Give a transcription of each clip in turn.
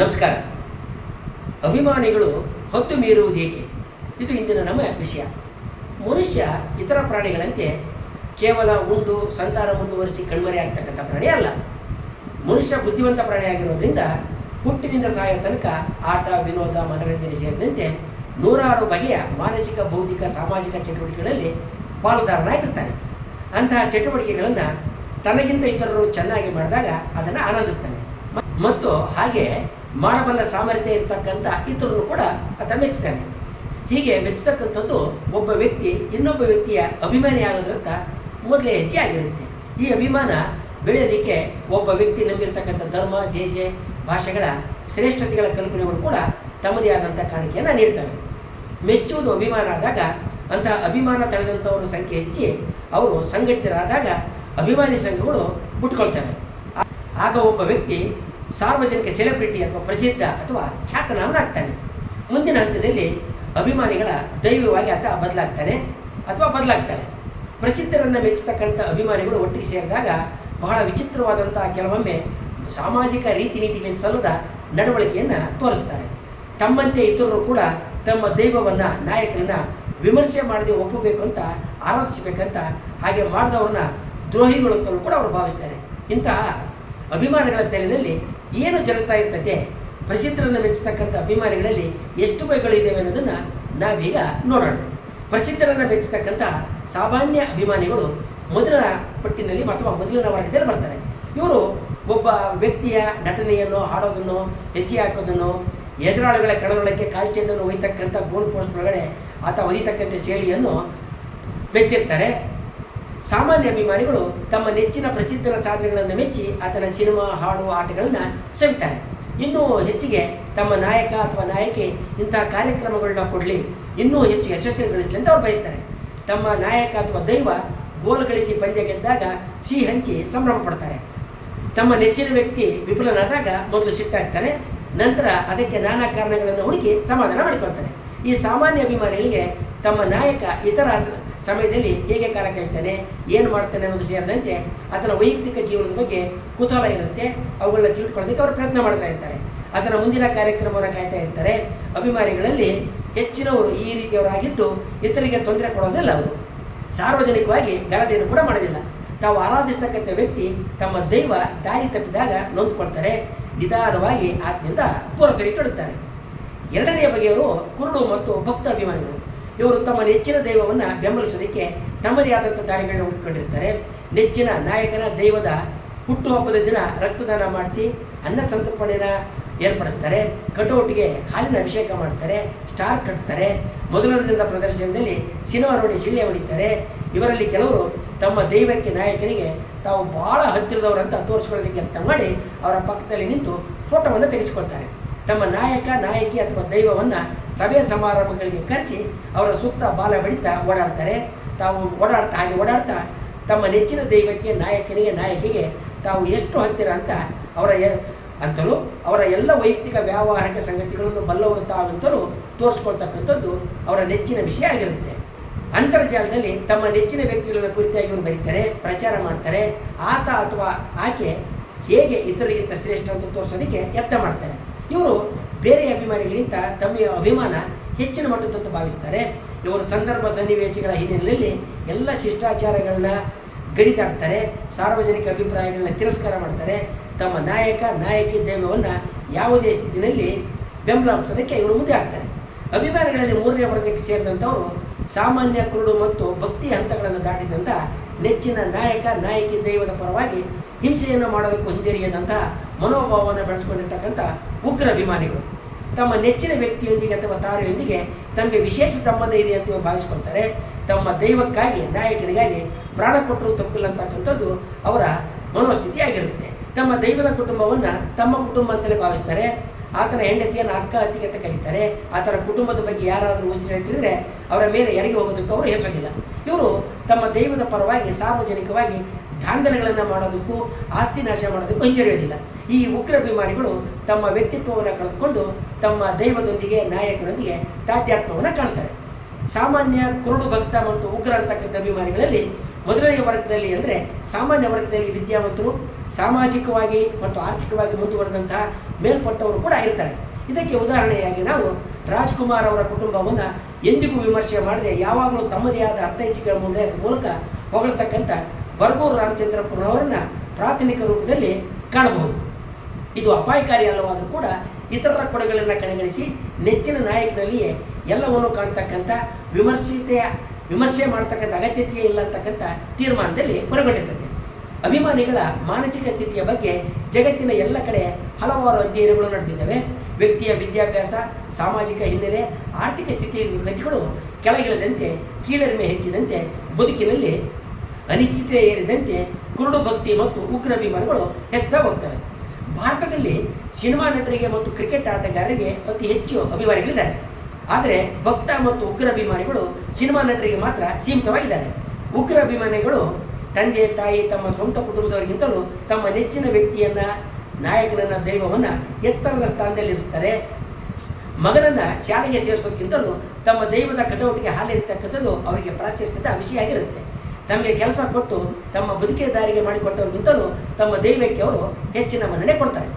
ನಮಸ್ಕಾರ. ಅಭಿಮಾನಿಗಳು ಹೊತ್ತು ಮೀರುವುದೇಕೆ ಇದು ಇಂದಿನ ನಮ್ಮ ವಿಷಯ. ಮನುಷ್ಯ ಇತರ ಪ್ರಾಣಿಗಳಂತೆ ಕೇವಲ ಉಂಡು, ಸಂತಾನ ಮುಂದುವರಿಸಿ ಕಣ್ಮರೆ ಆಗ್ತಕ್ಕಂಥ ಪ್ರಾಣಿ ಅಲ್ಲ. ಮನುಷ್ಯ ಬುದ್ಧಿವಂತ ಪ್ರಾಣಿ ಆಗಿರೋದ್ರಿಂದ ಹುಟ್ಟಿನಿಂದ ಸಾಯೋ ತನಕ ಆಟ, ವಿನೋದ, ಮನರಂಜನೆ ಸೇರಿದಂತೆ ನೂರಾರು ಬಗೆಯ ಮಾನಸಿಕ, ಬೌದ್ಧಿಕ, ಸಾಮಾಜಿಕ ಚಟುವಟಿಕೆಗಳಲ್ಲಿ ಪಾಲುದಾರನಾಗಿರ್ತಾನೆ ಅಂತಹ ಚಟುವಟಿಕೆಗಳನ್ನು ತನಗಿಂತ ಇತರರು ಚೆನ್ನಾಗಿ ಮಾಡಿದಾಗ ಅದನ್ನು ಆನಂದಿಸ್ತಾನೆ. ಮತ್ತು ಹಾಗೆ ಮಾಡಬಲ್ಲ ಸಾಮರ್ಥ್ಯ ಇರತಕ್ಕಂಥ ಇತರನ್ನು ಕೂಡ ಆತ ಮೆಚ್ಚುತ್ತಾನೆ ಹೀಗೆ ಮೆಚ್ಚತಕ್ಕಂಥದ್ದು ಒಬ್ಬ ವ್ಯಕ್ತಿ ಇನ್ನೊಬ್ಬ ವ್ಯಕ್ತಿಯ ಅಭಿಮಾನಿ ಆಗೋದ್ರಂತ ಮೊದಲೇ ಹೆಚ್ಚಿ ಆಗಿರುತ್ತೆ. ಈ ಅಭಿಮಾನ ಬೆಳೆಯೋದಕ್ಕೆ ಒಬ್ಬ ವ್ಯಕ್ತಿ ನಂಬಿರ್ತಕ್ಕಂಥ ಧರ್ಮ, ದೇಶ, ಭಾಷೆಗಳ ಶ್ರೇಷ್ಠತೆಗಳ ಕಲ್ಪನೆಗಳು ಕೂಡ ತಮ್ಮದೇ ಆದಂಥ ಕಾಣಿಕೆಯನ್ನು ನೀಡ್ತವೆ. ಮೆಚ್ಚುವುದು ಅಭಿಮಾನ ಆದಾಗ ಅಂತಹ ಅಭಿಮಾನ ತಳೆದಂಥವ್ರ ಸಂಖ್ಯೆ ಹೆಚ್ಚಿ ಅವರು ಸಂಘಟಿತರಾದಾಗ ಅಭಿಮಾನಿ ಸಂಘಗಳು ಬಿಟ್ಕೊಳ್ತವೆ ಆಗ ಒಬ್ಬ ವ್ಯಕ್ತಿ ಸಾರ್ವಜನಿಕ ಸೆಲೆಬ್ರಿಟಿ ಅಥವಾ ಪ್ರಸಿದ್ಧ ಅಥವಾ ಖ್ಯಾತನಾಮನಾಗ್ತಾನೆ ಮುಂದಿನ ಹಂತದಲ್ಲಿ ಅಭಿಮಾನಿಗಳ ದೈವವಾಗಿ ಆತ ಬದಲಾಗ್ತಾನೆ ಅಥವಾ ಬದಲಾಗ್ತಾನೆ ಪ್ರಸಿದ್ಧರನ್ನು ಮೆಚ್ಚತಕ್ಕಂಥ ಅಭಿಮಾನಿಗಳು ಒಟ್ಟಿಗೆ ಸೇರಿದಾಗ ಬಹಳ ವಿಚಿತ್ರವಾದಂಥ ಕೆಲವೊಮ್ಮೆ ಸಾಮಾಜಿಕ ರೀತಿ ನೀತಿಗೆ ಸಲ್ಲದ ನಡವಳಿಕೆಯನ್ನು ತೋರಿಸ್ತಾರೆ. ತಮ್ಮಂತೆ ಇತರರು ಕೂಡ ತಮ್ಮ ದೈವವನ್ನು ನಾಯಕರನ್ನ ವಿಮರ್ಶೆ ಮಾಡದೆ ಒಪ್ಪಬೇಕು ಅಂತ ಆರೋಪಿಸಬೇಕಂತ ಹಾಗೆ ಮಾಡಿದವ್ರನ್ನ ದ್ರೋಹಿಗಳು ಅಂತಲೂ ಕೂಡ ಅವರು ಭಾವಿಸ್ತಾರೆ. ಇಂತಹ ಅಭಿಮಾನಿಗಳ ತೆಲೆಯಲ್ಲಿ ಏನು ಜರುಗ್ತಾ ಇರ್ತದೆ ಪ್ರಸಿದ್ಧರನ್ನು ಮೆಚ್ಚತಕ್ಕಂಥ ಅಭಿಮಾನಿಗಳಲ್ಲಿ ಎಷ್ಟು ಬಗೆಗಳಿದ್ದಾವೆ ಅನ್ನೋದನ್ನು ನಾವೀಗ ನೋಡೋಣ. ಪ್ರಸಿದ್ಧರನ್ನು ಮೆಚ್ಚತಕ್ಕಂಥ ಸಾಮಾನ್ಯ ಅಭಿಮಾನಿಗಳು ಮೊದಲ ಪಟ್ಟಿನಲ್ಲಿ ಅಥವಾ ಮೊದಲಿನ ವರ್ಗದಲ್ಲಿ ಬರ್ತಾರೆ. ಇವರು ಒಬ್ಬ ವ್ಯಕ್ತಿಯ ನಟನೆಯನ್ನು, ಹಾಡೋದನ್ನು, ಹೆಜ್ಜೆ ಹಾಕೋದನ್ನು, ಎದುರಾಳುಗಳ ಕಣದೊಳಕ್ಕೆ ಕಾಲ್ಚೆಂಡನ್ನು ಒಯ್ತಕ್ಕಂಥ ಗೋಲ್ ಪೋಸ್ಟ್ ಒಳಗಡೆ ಆತ ಒದಿತಕ್ಕಂಥ ಶೈಲಿಯನ್ನು ಮೆಚ್ಚಿರ್ತಾರೆ. ಸಾಮಾನ್ಯ ಅಭಿಮಾನಿಗಳು ತಮ್ಮ ನೆಚ್ಚಿನ ಪ್ರಸಿದ್ಧರ ಸಾಧನೆಗಳನ್ನು ಮೆಚ್ಚಿ ಆತನ ಸಿನಿಮಾ, ಹಾಡು, ಆಟಗಳನ್ನು ಸವಿತಾರೆ. ಇನ್ನೂ ಹೆಚ್ಚಿಗೆ ತಮ್ಮ ನಾಯಕ ಅಥವಾ ನಾಯಕಿ ಇಂತಹ ಕಾರ್ಯಕ್ರಮಗಳನ್ನ ಕೊಡಲಿ, ಇನ್ನೂ ಹೆಚ್ಚು ಯಶಸ್ಸನ್ನು ಗಳಿಸಲಿ ಅಂತ ಅವ್ರು ಬಯಸ್ತಾರೆ. ತಮ್ಮ ನಾಯಕ ಅಥವಾ ದೈವ ಗೋಲು ಗಳಿಸಿ ಪಂದ್ಯ ಗೆದ್ದಾಗ ಸಿಹಿ ಹಂಚಿ ಸಂಭ್ರಮ ಪಡ್ತಾರೆ. ತಮ್ಮ ನೆಚ್ಚಿನ ವ್ಯಕ್ತಿ ವಿಫಲನಾದಾಗ ಮೊದಲು ಸಿಟ್ಟಾಗ್ತಾರೆ, ನಂತರ ಅದಕ್ಕೆ ನಾನಾ ಕಾರಣಗಳನ್ನು ಹುಡುಕಿ ಸಮಾಧಾನ ಮಾಡಿಕೊಳ್ತಾರೆ. ಈ ಸಾಮಾನ್ಯ ಅಭಿಮಾನಿಗಳಿಗೆ ತಮ್ಮ ನಾಯಕ ಇತರ ಸಮಯದಲ್ಲಿ ಹೇಗೆ ಕಾಲ ಕಾಯ್ತಾನೆ ಏನು ಮಾಡ್ತಾನೆ ಅನ್ನೋದು ಸೇರಿದಂತೆ ಆತನ ವೈಯಕ್ತಿಕ ಜೀವನದ ಬಗ್ಗೆ ಕುತೂಹಲ ಇರುತ್ತೆ. ಅವುಗಳನ್ನ ತಿಳಿದುಕೊಳ್ಳೋದಕ್ಕೆ ಅವರು ಪ್ರಯತ್ನ ಮಾಡ್ತಾ ಇರ್ತಾರೆ. ಅದರ ಮುಂದಿನ ಕಾರ್ಯಕ್ರಮವನ್ನು ಕಾಯ್ತಾ ಇರ್ತಾರೆ. ಅಭಿಮಾನಿಗಳಲ್ಲಿ ಹೆಚ್ಚಿನವರು ಈ ರೀತಿಯವರಾಗಿದ್ದು ಇತರಿಗೆ ತೊಂದರೆ ಕೊಡೋದಿಲ್ಲ ಅವರು. ಸಾರ್ವಜನಿಕವಾಗಿ ಗಲಾಟೆಯನ್ನು ಕೂಡ ಮಾಡೋದಿಲ್ಲ. ತಾವು ಆರಾಧಿಸ್ತಕ್ಕಂಥ ವ್ಯಕ್ತಿ ತಮ್ಮ ದೈವ ದಾರಿ ತಪ್ಪಿದಾಗ ನೊಂದ್ಕೊಳ್ತಾರೆ. ನಿಧಾನವಾಗಿ ಆತ್ಮಿಂದ ದೂರ ಸರಿತೊಡುತ್ತಾರೆ ಎರಡನೆಯ ಬಗೆಯವರು ಕುರುಡು ಮತ್ತು ಭಕ್ತ ಅಭಿಮಾನಿಗಳು. ಇವರು ತಮ್ಮ ನೆಚ್ಚಿನ ದೈವವನ್ನು ಬೆಂಬಲಿಸೋದಕ್ಕೆ ತಮ್ಮದೇ ಆದಂಥ ದಾರಿಗಳನ್ನ ಹುಡ್ಕೊಂಡಿರ್ತಾರೆ. ನೆಚ್ಚಿನ ನಾಯಕನ ದೈವದ ಹುಟ್ಟುಹಬ್ಬದ ದಿನ ರಕ್ತದಾನ ಮಾಡಿಸಿ ಅನ್ನ ಸಂತರ್ಪಣೆನ ಏರ್ಪಡಿಸ್ತಾರೆ. ಕಟೋಟಿಗೆ ಹಾಲಿನ ಅಭಿಷೇಕ ಮಾಡ್ತಾರೆ, ಸ್ಟಾರ್ ಕಟ್ತಾರೆ. ಮೊದಲನೇ ದಿನದ ಪ್ರದರ್ಶನದಲ್ಲಿ ಸಿನಿಮಾ ನೋಡಿ ಶಿಳ್ಳೆ ಹೊಡಿತಾರೆ. ಇವರಲ್ಲಿ ಕೆಲವರು ತಮ್ಮ ದೈವಕ್ಕೆ ನಾಯಕನಿಗೆ ತಾವು ಬಹಳ ಹತ್ತಿರದವರಂತ ತೋರಿಸ್ಕೊಳ್ಳೋದಕ್ಕೆ ಅಂತ ಮಾಡಿ ಅವರ ಪಕ್ಕದಲ್ಲಿ ನಿಂತು ಫೋಟೋವನ್ನು ತೆಗೆಸಿಕೊಳ್ತಾರೆ. ತಮ್ಮ ನಾಯಕ, ನಾಯಕಿ ಅಥವಾ ದೈವವನ್ನು ಸಭೆ ಸಮಾರಂಭಗಳಿಗೆ ಕರೆಸಿ ಅವರ ಸುತ್ತ ಬಾಲ ಬಡಿತಾ ಓಡಾಡ್ತಾರೆ. ತಾವು ಓಡಾಡ್ತಾ ಹಾಗೆ ಓಡಾಡ್ತಾ ತಮ್ಮ ನೆಚ್ಚಿನ ದೈವಕ್ಕೆ, ನಾಯಕನಿಗೆ, ನಾಯಕಿಗೆ ತಾವು ಎಷ್ಟು ಹತ್ತಿರ ಅಂತ ಅವರ ಅಂತಲೂ ಅವರ ಎಲ್ಲ ವೈಯಕ್ತಿಕ ವ್ಯಾವಹಾರಿಕ ಸಂಗತಿಗಳನ್ನು ಬಲ್ಲವರು ತಾವಂತಲೂ ತೋರಿಸ್ಕೊಳ್ತಕ್ಕಂಥದ್ದು ಅವರ ನೆಚ್ಚಿನ ವಿಷಯ ಆಗಿರುತ್ತೆ. ಅಂತರ್ಜಾಲದಲ್ಲಿ ತಮ್ಮ ನೆಚ್ಚಿನ ವ್ಯಕ್ತಿಗಳನ್ನು ಕುರಿತಾಗಿ ಇವರು ಬರೀತಾರೆ, ಪ್ರಚಾರ ಮಾಡ್ತಾರೆ. ಆತ ಅಥವಾ ಆಕೆ ಹೇಗೆ ಇತರಿಗಿಂತ ಶ್ರೇಷ್ಠ ಅಂತ ತೋರಿಸೋದಕ್ಕೆ ಯತ್ನ ಮಾಡ್ತಾರೆ. ಇವರು ಬೇರೆ ಅಭಿಮಾನಿಗಳಿಗಿಂತ ತಮ್ಮ ಅಭಿಮಾನ ಹೆಚ್ಚಿನ ಮಟ್ಟದಂತ ಭಾವಿಸ್ತಾರೆ. ಇವರು ಸಂದರ್ಭ ಸನ್ನಿವೇಶಗಳ ಹಿನ್ನೆಲೆಯಲ್ಲಿ ಎಲ್ಲ ಶಿಷ್ಟಾಚಾರಗಳನ್ನ ಗಡಿದಾಡ್ತಾರೆ ಸಾರ್ವಜನಿಕ ಅಭಿಪ್ರಾಯಗಳನ್ನ ತಿರಸ್ಕಾರ ಮಾಡ್ತಾರೆ. ತಮ್ಮ ನಾಯಕ, ನಾಯಕಿ ದೈವವನ್ನು ಯಾವುದೇ ಸ್ಥಿತಿನಲ್ಲಿ ಬೆಂಬಲಿಸೋದಕ್ಕೆ ಇವರು ಮುಂದೆ ಆಗ್ತಾರೆ. ಅಭಿಮಾನಿಗಳಲ್ಲಿ ಮೂರನೇ ವರ್ಗಕ್ಕೆ ಸೇರಿದಂಥವರು ಸಾಮಾನ್ಯ ಕುರುಡು ಮತ್ತು ಭಕ್ತಿ ಹಂತಗಳನ್ನು ದಾಟಿದಂಥ ನೆಚ್ಚಿನ ನಾಯಕ, ನಾಯಕಿ ದೈವದ ಪರವಾಗಿ ಹಿಂಸೆಯನ್ನು ಮಾಡೋದಕ್ಕೂ ಹಿಂಜರಿಯದಂತಹ ಮನೋಭಾವವನ್ನು ಬೆಳೆಸ್ಕೊಂಡಿರ್ತಕ್ಕಂಥ ಉಗ್ರ ಅಭಿಮಾನಿಗಳು. ತಮ್ಮ ನೆಚ್ಚಿನ ವ್ಯಕ್ತಿಯೊಂದಿಗೆ ಅಥವಾ ತಾರೆಯೊಂದಿಗೆ ತಮಗೆ ವಿಶೇಷ ಸಂಬಂಧ ಇದೆ ಅಂತ ಭಾವಿಸ್ಕೊಳ್ತಾರೆ ತಮ್ಮ ದೈವಕ್ಕಾಗಿ, ನಾಯಕರಿಗಾಗಿ ಪ್ರಾಣ ಕೊಟ್ಟರು ತಪ್ಪಿಲ್ಲ ಅಂತಕ್ಕಂಥದ್ದು ಅವರ ಮನೋಸ್ಥಿತಿ ಆಗಿರುತ್ತೆ ತಮ್ಮ ದೈವದ ಕುಟುಂಬವನ್ನು ತಮ್ಮ ಕುಟುಂಬ ಅಂತಲೇ ಭಾವಿಸ್ತಾರೆ. ಆತನ ಹೆಂಡತಿಯನ್ನು ಅಕ್ಕ ಅತ್ತಿಗೆ ಅಂತ ಕರೀತಾರೆ. ಆತನ ಕುಟುಂಬದ ಬಗ್ಗೆ ಯಾರಾದರೂ ಉಸ್ತಿ ಹೇಳ್ತಿದ್ರೆ ಅವರ ಮೇಲೆ ಎರಗಿ ಹೋಗೋದಕ್ಕೆ ಅವರು ಹೆಸರಿಲ್ಲ. ಇವರು ತಮ್ಮ ದೈವದ ಪರವಾಗಿ ಸಾರ್ವಜನಿಕವಾಗಿ ದಾಂಧಲೆಗಳನ್ನು ಮಾಡೋದಕ್ಕೂ, ಆಸ್ತಿ ನಾಶ ಮಾಡೋದಕ್ಕೂ ಹಿಂಜರಿಯೋದಿಲ್ಲ. ಈ ಉಗ್ರ ಅಭಿಮಾನಿಗಳು ತಮ್ಮ ವ್ಯಕ್ತಿತ್ವವನ್ನು ಕಳೆದುಕೊಂಡು ತಮ್ಮ ದೈವದೊಂದಿಗೆ, ನಾಯಕರೊಂದಿಗೆ ತಾತ್ಯಾತ್ಮವನ್ನು ಕಾಣ್ತಾರೆ. ಸಾಮಾನ್ಯ ಕುರುಡು ಭಕ್ತ ಮತ್ತು ಉಗ್ರ ಅಂತಕ್ಕಂಥ ಅಭಿಮಾನಿಗಳಲ್ಲಿ ಮೊದಲನೆಯ ವರ್ಗದಲ್ಲಿ ಅಂದರೆ ಸಾಮಾನ್ಯ ವರ್ಗದಲ್ಲಿ ವಿದ್ಯಾವಂತರು ಸಾಮಾಜಿಕವಾಗಿ ಮತ್ತು ಆರ್ಥಿಕವಾಗಿ ಮುಂದುವರೆದಂತಹ ಮೇಲ್ಪಟ್ಟವರು ಕೂಡ ಇರ್ತಾರೆ. ಇದಕ್ಕೆ ಉದಾಹರಣೆಯಾಗಿ ನಾವು ರಾಜ್ಕುಮಾರ್ ಅವರ ಕುಟುಂಬವನ್ನು ಎಂದಿಗೂ ವಿಮರ್ಶೆ ಮಾಡದೆ ಯಾವಾಗಲೂ ತಮ್ಮದೇ ಆದ ಅರ್ಥೈಚಿಕೆಗಳ ಮುಂದೆ ಮೂಲಕ ಹೊಗಳತಕ್ಕಂಥ ಬರಗೂರು ರಾಮಚಂದ್ರಪ್ಪನವರನ್ನ ಪ್ರಾಥಮಿಕ ರೂಪದಲ್ಲಿ ಕಾಣಬಹುದು. ಇದು ಅಪಾಯಕಾರಿ ಅಲ್ಲವಾದರೂ ಕೂಡ ಇತರರ ಕೊಡುಗೆಗಳನ್ನು ಕಡೆಗಣಿಸಿ ನೆಚ್ಚಿನ ನಾಯಕನಲ್ಲಿಯೇ ಎಲ್ಲವನ್ನು ಕಾಣ್ತಕ್ಕಂಥ ವಿಮರ್ಶಿತೆಯ, ವಿಮರ್ಶೆ ಮಾಡ್ತಕ್ಕಂಥ ಅಗತ್ಯತೆಯೇ ಇಲ್ಲ ಅಂತಕ್ಕಂಥ ತೀರ್ಮಾನದಲ್ಲಿ ಹೊರಗೊಂಡಿರ್ತದೆ. ಅಭಿಮಾನಿಗಳ ಮಾನಸಿಕ ಸ್ಥಿತಿಯ ಬಗ್ಗೆ ಜಗತ್ತಿನ ಎಲ್ಲ ಕಡೆ ಹಲವಾರು ಅಧ್ಯಯನಗಳು ನಡೆದಿದ್ದಾವೆ. ವ್ಯಕ್ತಿಯ ವಿದ್ಯಾಭ್ಯಾಸ, ಸಾಮಾಜಿಕ ಹಿನ್ನೆಲೆ, ಆರ್ಥಿಕ ಸ್ಥಿತಿ ಗತಿಗಳು ಕೆಳಗಿಳದಂತೆ, ಕೀಳರಿಮೆ ಹೆಚ್ಚಿದಂತೆ, ಬದುಕಿನಲ್ಲಿ ಅನಿಶ್ಚಿತತೆ ಏರಿದಂತೆ ಕುರುಡು ಭಕ್ತಿ ಮತ್ತು ಉಗ್ರ ಅಭಿಮಾನಗಳು ಹೆಚ್ಚುತ್ತಾ ಹೋಗ್ತವೆ. ಭಾರತದಲ್ಲಿ ಸಿನಿಮಾ ನಟರಿಗೆ ಮತ್ತು ಕ್ರಿಕೆಟ್ ಆಟಗಾರರಿಗೆ ಅತಿ ಹೆಚ್ಚು ಅಭಿಮಾನಿಗಳಿದ್ದಾರೆ. ಆದರೆ ಭಕ್ತ ಮತ್ತು ಉಗ್ರ ಅಭಿಮಾನಿಗಳು ಸಿನಿಮಾ ನಟರಿಗೆ ಮಾತ್ರ ಸೀಮಿತವಾಗಿದ್ದಾರೆ. ಉಗ್ರ ಅಭಿಮಾನಿಗಳು ತಂದೆ, ತಾಯಿ ತಮ್ಮ ಸ್ವಂತ ಕುಟುಂಬದವರಿಗಿಂತಲೂ ತಮ್ಮ ನೆಚ್ಚಿನ ವ್ಯಕ್ತಿಯನ್ನು, ನಾಯಕನನ್ನ, ದೈವವನ್ನು ಎತ್ತರದ ಸ್ಥಾನದಲ್ಲಿ ಇರಿಸ್ತಾರೆ ಮಗನನ್ನ ಶಾಲೆಗೆ ಸೇರಿಸೋಕ್ಕಿಂತಲೂ ತಮ್ಮ ದೈವದ ಕಟೌಟಿಗೆ ಹಾಲಿರ್ತಕ್ಕಂಥದ್ದು ಅವರಿಗೆ ಪ್ರಾಶಸ್ತ್ಯದ ವಿಷಯ ಆಗಿರುತ್ತೆ. ತಮಗೆ ಕೆಲಸ ಕೊಟ್ಟು ತಮ್ಮ ಬದುಕಿನ ದಾರಿಗೆ ಮಾಡಿಕೊಟ್ಟವ್ರಿಗಿಂತಲೂ ತಮ್ಮ ದೈವಕ್ಕೆ ಅವರು ಹೆಚ್ಚಿನ ಮನ್ನಣೆ ಕೊಡ್ತಾರೆ.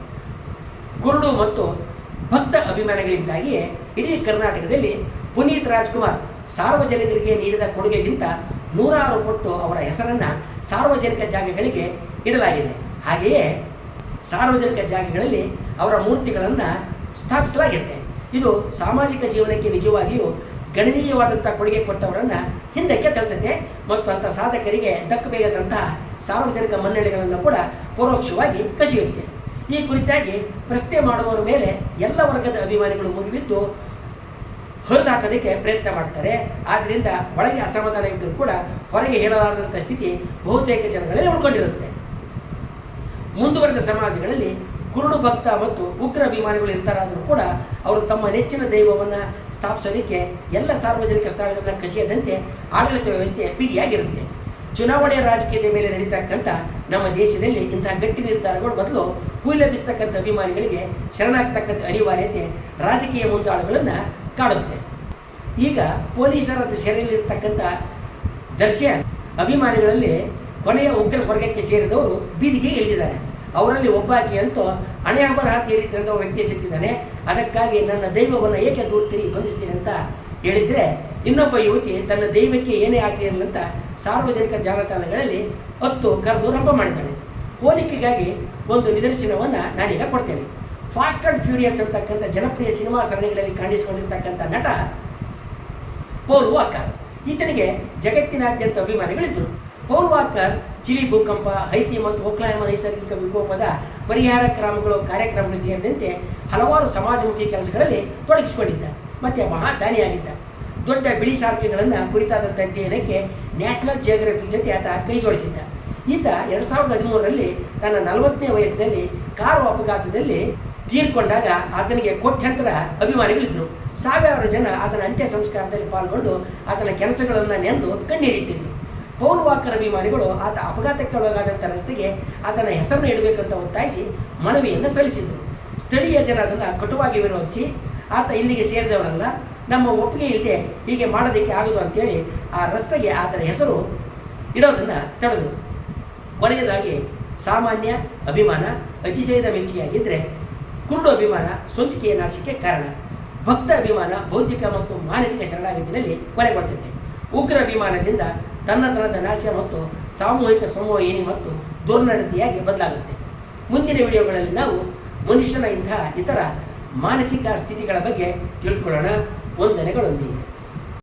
ಕುರುಡು ಮತ್ತು ಭಕ್ತ ಅಭಿಮಾನಿಗಳಿಂದಾಗಿಯೇ ಇಡೀ ಕರ್ನಾಟಕದಲ್ಲಿ ಪುನೀತ್ ರಾಜ್ಕುಮಾರ್ ಸಾರ್ವಜನಿಕರಿಗೆ ನೀಡಿದ ಕೊಡುಗೆಗಿಂತ ನೂರಾರು ಪಟ್ಟು ಅವರ ಹೆಸರನ್ನು ಸಾರ್ವಜನಿಕ ಜಾಗಗಳಿಗೆ ಇಡಲಾಗಿದೆ. ಹಾಗೆಯೇ ಸಾರ್ವಜನಿಕ ಜಾಗಗಳಲ್ಲಿ ಅವರ ಮೂರ್ತಿಗಳನ್ನು ಸ್ಥಾಪಿಸಲಾಗಿದೆ. ಇದು ಸಾಮಾಜಿಕ ಜೀವನಕ್ಕೆ ನಿಜವಾಗಿಯೂ ಗಣನೀಯವಾದಂಥ ಕೊಡುಗೆ ಕೊಟ್ಟವರನ್ನು ಹಿಂದಕ್ಕೆ ತಳ್ತೈತೆ ಮತ್ತು ಅಂಥ ಸಾಧಕರಿಗೆ ದಕ್ಕಬೇಕಾದಂತಹ ಸಾರ್ವಜನಿಕ ಮನ್ನಣೆಗಳನ್ನು ಕೂಡ ಪರೋಕ್ಷವಾಗಿ ಕಸಿಯುತ್ತೆ. ಈ ಕುರಿತಾಗಿ ಪ್ರಶ್ನೆ ಮಾಡುವವರ ಮೇಲೆ ಎಲ್ಲ ವರ್ಗದ ಅಭಿಮಾನಿಗಳು ಮುಗಿಬಿದ್ದು ಹೊರದಾಕೋದಕ್ಕೆ ಪ್ರಯತ್ನ ಮಾಡ್ತಾರೆ. ಆದ್ದರಿಂದ ಒಳಗೆ ಅಸಮಾಧಾನ ಇದ್ದರೂ ಕೂಡ ಹೊರಗೆ ಹೇಳಲಾರದಂಥ ಸ್ಥಿತಿ ಬಹುತೇಕ ಜನಗಳಲ್ಲಿ ಉಳ್ಕೊಂಡಿರುತ್ತೆ. ಮುಂದುವರೆದ ಸಮಾಜಗಳಲ್ಲಿ ಕುರುಡು ಭಕ್ತ ಮತ್ತು ಉಗ್ರ ಅಭಿಮಾನಿಗಳು ಇರ್ತಾರಾದರೂ ಕೂಡ ಅವರು ತಮ್ಮ ನೆಚ್ಚಿನ ದೈವವನ್ನು ಸ್ಥಾಪಿಸೋದಕ್ಕೆ ಎಲ್ಲ ಸಾರ್ವಜನಿಕ ಸ್ಥಳಗಳನ್ನು ಕಸಿಯದಂತೆ ಆಡಳಿತ ವ್ಯವಸ್ಥೆ ಬಿಗಿಯಾಗಿರುತ್ತೆ. ಚುನಾವಣೆಯ ರಾಜಕೀಯದ ಮೇಲೆ ನಡೀತಕ್ಕಂಥ ನಮ್ಮ ದೇಶದಲ್ಲಿ ಇಂತಹ ಗಟ್ಟಿ ನಿರ್ಧಾರಗಳು ಬದಲು ಹೂಲೆಬ್ಬಿಸ್ತಕ್ಕಂಥ ಅಭಿಮಾನಿಗಳಿಗೆ ಶರಣಾಗ್ತಕ್ಕಂಥ ಅನಿವಾರ್ಯತೆ ರಾಜಕೀಯ ಮುಂದಾಳುಗಳನ್ನು ಕಾಡುತ್ತೆ. ಈಗ ಪೊಲೀಸರ ಸೆರೆಯಲ್ಲಿರ್ತಕ್ಕಂಥ ದರ್ಶನ್ ಅಭಿಮಾನಿಗಳಲ್ಲಿ ಕೊನೆಯ ಉಗ್ರ ಸ್ವರ್ಗಕ್ಕೆ ಸೇರಿದವರು ಬೀದಿಗೆ ಇಳಿದಿದ್ದಾರೆ. ಅವರಲ್ಲಿ ಒಬ್ಬಾಕಿ ಅಂತೂ ಹಣೆ ತೀರಿದ್ದಂಥ ಒಬ್ಬ ವ್ಯಕ್ತಿ ಸಿಕ್ಕಿದ್ದಾನೆ ಅದಕ್ಕಾಗಿ ನನ್ನ ದೈವವನ್ನು ಏಕೆ ದೂರ್ತೀರಿ ಬಂಧಿಸ್ತೀನಿ ಅಂತ ಹೇಳಿದರೆ ಇನ್ನೊಬ್ಬ ಯುವತಿ ತನ್ನ ದೈವಕ್ಕೆ ಏನೇ ಇರಲಿ ಅಂತ ಸಾರ್ವಜನಿಕ ಜಾಲತಾಣಗಳಲ್ಲಿ ಹತ್ತು ಕರೆದು ರಂಪ ಮಾಡಿದ್ದಾಳೆ. ಹೋಲಿಕೆಗಾಗಿ ಒಂದು ನಿದರ್ಶನವನ್ನು ನಾನೀಗ ಕೊಡ್ತೇನೆ. ಫಾಸ್ಟ್ ಆ್ಯಂಡ್ ಫ್ಯೂರಿಯಸ್ ಅಂತಕ್ಕಂಥ ಜನಪ್ರಿಯ ಸಿನಿಮಾ ಸರಣಿಗಳಲ್ಲಿ ಕಾಣಿಸಿಕೊಂಡಿರ್ತಕ್ಕಂಥ ನಟ ಪೌಲ್ ವಾಕರ್ ಈತನಿಗೆ ಜಗತ್ತಿನಾದ್ಯಂತ ಅಭಿಮಾನಿಗಳಿದ್ದರು ಪೌಲ್ ವಾಕರ್ ಚಿಲಿ ಭೂಕಂಪ, ಹೈತಿ ಮತ್ತು ಒಕ್ಲಾಯಮ ನೈಸರ್ಗಿಕ ವಿಕೋಪದ ಪರಿಹಾರ ಕ್ರಮಗಳು ಕಾರ್ಯಕ್ರಮಗಳು ಸೇರಿದಂತೆ ಹಲವಾರು ಸಮಾಜಮುಖಿ ಕೆಲಸಗಳಲ್ಲಿ ತೊಡಗಿಸಿಕೊಂಡಿದ್ದ. ಮತ್ತು ಮಹಾದಾನಿಯಾಗಿದ್ದ. ದೊಡ್ಡ ಬಿಳಿ ಸಾರ್ಕೆಗಳನ್ನು ಕುರಿತಾದಂಥ ಅಧ್ಯಯನಕ್ಕೆ ನ್ಯಾಷನಲ್ ಜಿಯೋಗ್ರಫಿ ಜೊತೆ ಆತ ಕೈ ಜೋಡಿಸಿದ್ದ. ಈತ ಎರಡು ಸಾವಿರದ ಹದಿಮೂರರಲ್ಲಿ ತನ್ನ ನಲವತ್ತನೇ ವಯಸ್ಸಿನಲ್ಲಿ ಕಾರು ಅಪಘಾತದಲ್ಲಿ ತೀರ್ಕೊಂಡಾಗ ಆತನಿಗೆ ಕೋಟ್ಯಂತರ ಅಭಿಮಾನಿಗಳಿದ್ದರು. ಸಾವಿರಾರು ಜನ ಆತನ ಅಂತ್ಯ ಸಂಸ್ಕಾರದಲ್ಲಿ ಪಾಲ್ಗೊಂಡು ಆತನ ಕೆಲಸಗಳನ್ನು ನೆಂದು ಕಣ್ಣೀರಿಟ್ಟಿದ್ರು. ಪೌಲ್ ವಾಕರ್ ಅಭಿಮಾನಿಗಳು ಆತ ಅಪಘಾತಕ್ಕೆ ಒಳಗಾದಂಥ ರಸ್ತೆಗೆ ಆತನ ಹೆಸರನ್ನು ಇಡಬೇಕಂತ ಒತ್ತಾಯಿಸಿ ಮನವಿಯನ್ನು ಸಲ್ಲಿಸಿದರು. ಸ್ಥಳೀಯ ಜನ ಅದನ್ನು ಕಟುವಾಗಿ ವಿರೋಧಿಸಿ ಆತ ಇಲ್ಲಿಗೆ ಸೇರಿದವರಲ್ಲ ನಮ್ಮ ಒಪ್ಪಿಗೆ ಇಲ್ಲದೆ ಹೀಗೆ ಮಾಡೋದಕ್ಕೆ ಆಗದು ಅಂತೇಳಿ ಆ ರಸ್ತೆಗೆ ಆತನ ಹೆಸರು ಇಡೋದನ್ನು ತಡೆದರು. ಕೊನೆಯದಾಗಿ ಸಾಮಾನ್ಯ ಅಭಿಮಾನ, ಅತಿಶಯದ ಮೆಚ್ಚುಗೆಯಾಗಿದ್ದರೆ ಕುರುಡು ಅಭಿಮಾನ ಸ್ವಂತಿಕೆಯ ನಾಶಕ್ಕೆ ಕಾರಣ. ಭಕ್ತ ಅಭಿಮಾನ ಬೌದ್ಧಿಕ ಮತ್ತು ಮಾನಸಿಕ ಶರಣಾಗತಿನಲ್ಲಿ ಕೊನೆಗೊಳ್ಳುತ್ತದೆ ಉಗ್ರ ಅಭಿಮಾನದಿಂದ ತನ್ನತನದ ನಾಶ ಮತ್ತು ಸಾಮೂಹಿಕ ಸಂವಹಿನಿ ಮತ್ತು ದುರ್ನಡತೆಯಾಗಿ ಬದಲಾಗುತ್ತೆ. ಮುಂದಿನ ವಿಡಿಯೋಗಳಲ್ಲಿ ನಾವು ಮನುಷ್ಯನ ಇಂತಹ ಇತರ ಮಾನಸಿಕ ಸ್ಥಿತಿಗಳ ಬಗ್ಗೆ ತಿಳ್ಕೊಳ್ಳೋಣ. ವಂದನೆಗಳೊಂದಿಗೆ.